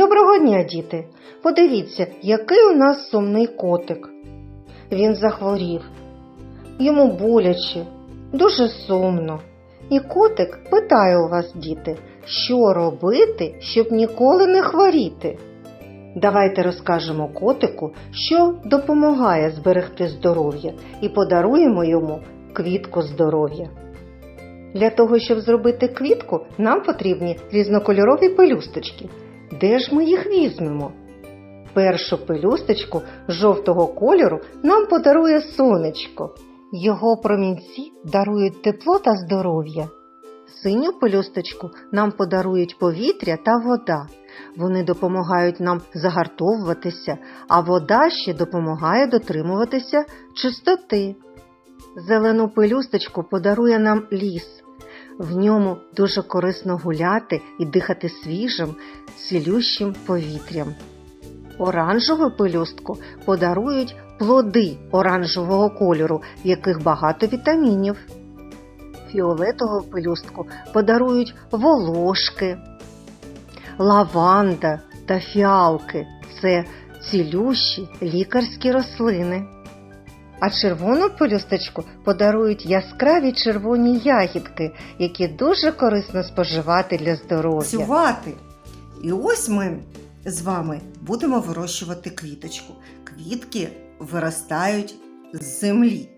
Доброго дня, діти! Подивіться, який у нас сумний котик. Він захворів. Йому боляче, дуже сумно. І котик питає у вас, діти, що робити, щоб ніколи не хворіти. Давайте розкажемо котику, що допомагає зберегти здоров'я, і подаруємо йому квітку здоров'я. Для того, щоб зробити квітку, нам потрібні різнокольорові пелюсточки. Де ж ми їх візьмемо? Першу пелюсточку жовтого кольору нам подарує сонечко. Його промінці дарують тепло та здоров'я. Синю пелюсточку нам подарують повітря та вода. Вони допомагають нам загартовуватися, а вода ще допомагає дотримуватися чистоти. Зелену пелюсточку подарує нам ліс. В ньому дуже корисно гуляти і дихати свіжим, цілющим повітрям. Оранжеву пелюстку подарують плоди оранжевого кольору, в яких багато вітамінів. Фіолетову пелюстку подарують волошки, лаванда та фіалки це цілющі лікарські рослини. А червону пелюсточку подарують яскраві червоні ягідки, які дуже корисно споживати для здоров'я. працювати. І ось ми з вами будемо вирощувати квіточку. Квітки виростають з землі.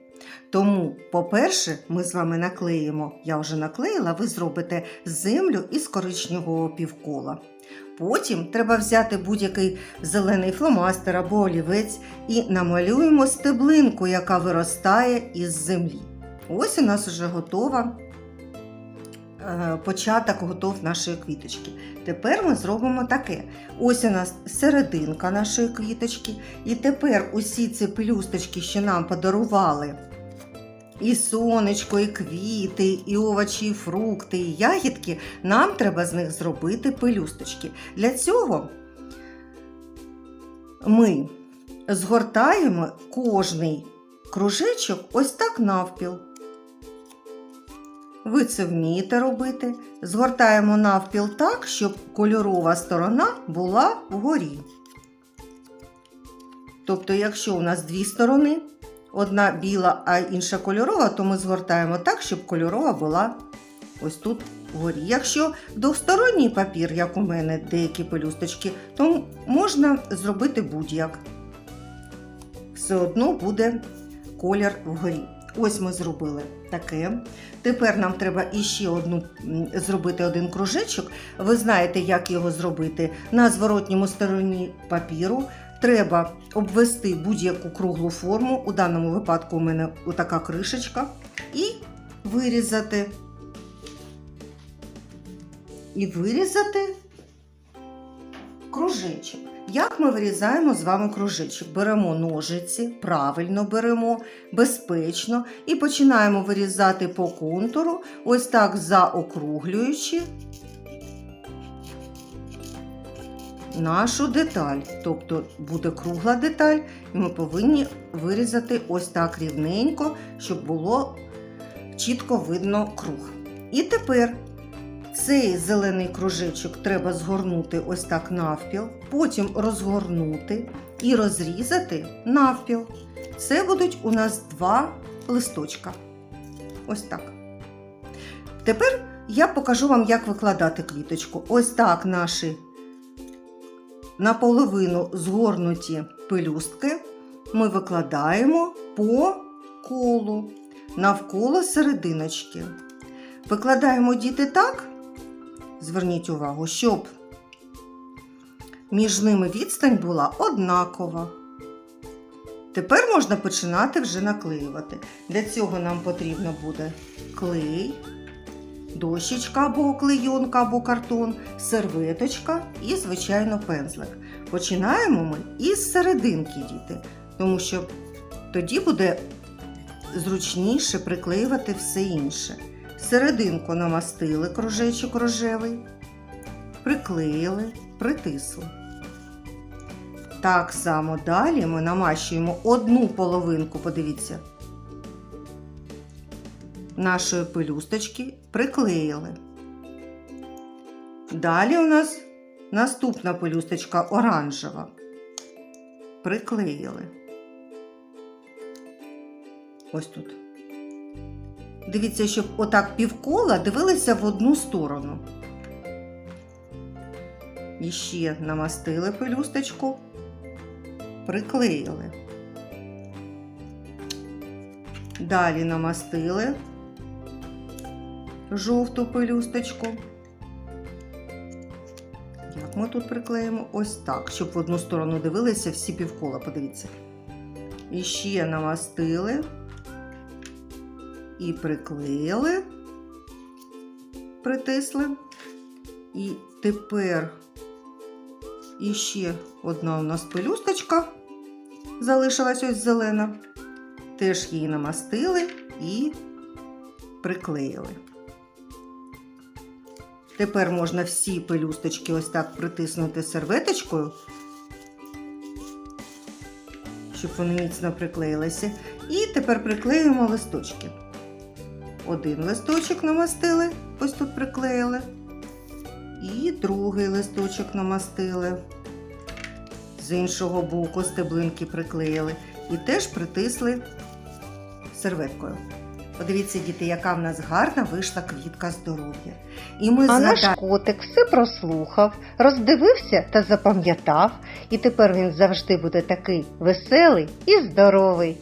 Тому, по-перше, ми з вами наклеїмо, я вже наклеїла, ви зробите землю із коричневого півкола. Потім треба взяти будь-який зелений фломастер або олівець і намалюємо стеблинку, яка виростає із землі. Ось у нас вже готова е, початок готов нашої квіточки. Тепер ми зробимо таке. Ось у нас серединка нашої квіточки. І тепер усі ці плюсточки, що нам подарували, і сонечко, і квіти, і овочі, і фрукти, і ягідки, нам треба з них зробити пелюсточки. Для цього ми згортаємо кожний кружечок ось так навпіл. Ви це вмієте робити. Згортаємо навпіл так, щоб кольорова сторона була вгорі. Тобто, якщо у нас дві сторони, одна біла, а інша кольорова, то ми згортаємо так, щоб кольорова була ось тут вгорі. Якщо двосторонній папір, як у мене деякі пелюсточки, то можна зробити будь-як. Все одно буде колір вгорі. Ось ми зробили таке. Тепер нам треба іще одну зробити один кружечок. Ви знаєте, як його зробити. На зворотньому стороні папіру треба обвести будь-яку круглу форму. У даному випадку у мене така кришечка. І вирізати. І вирізати кружечок. Як ми вирізаємо з вами кружечок? Беремо ножиці, правильно беремо, безпечно і починаємо вирізати по контуру, ось так заокруглюючи нашу деталь. Тобто буде кругла деталь, і ми повинні вирізати ось так рівненько, щоб було чітко видно круг. І тепер цей зелений кружечок треба згорнути ось так навпіл, потім розгорнути і розрізати навпіл. Це будуть у нас два листочка. Ось так. Тепер я покажу вам, як викладати квіточку. Ось так наші наполовину згорнуті пелюстки ми викладаємо по колу навколо серединочки. Викладаємо діти так, зверніть увагу, щоб між ними відстань була однакова. Тепер можна починати вже наклеювати. Для цього нам потрібно буде клей, дощечка або клейонка, або картон, серветочка і, звичайно, пензлик. Починаємо ми із серединки, діти, тому що тоді буде зручніше приклеювати все інше. Серединку намастили кружечок рожевий, приклеїли, притисли. Так само далі ми намащуємо одну половинку, подивіться, нашої пелюсточки приклеїли. Далі у нас Наступна пелюсточка оранжева. Приклеїли. Ось тут. Дивіться, щоб отак півкола дивилися в одну сторону. І ще намастили пелюсточку, приклеїли. Далі намастили жовту пелюсточку. Як ми тут приклеїмо? Ось так, щоб в одну сторону дивилися всі півкола, подивіться. І ще намастили і приклеїли, притисли. І тепер іще одна у нас пелюсточка залишилась ось зелена. Теж її намастили і приклеїли. Тепер можна всі пелюсточки ось так притиснути серветочкою, щоб вони міцно приклеїлися. І тепер приклеюємо листочки. Один листочок намастили, ось тут приклеїли. І другий листочок намастили. З іншого боку стеблинки приклеїли і теж притисли серветкою. Подивіться, діти, яка в нас гарна вийшла квітка здоров'я. І ми А наш згадаємо. котик все прослухав, роздивився та запам'ятав, і тепер він завжди буде такий веселий і здоровий.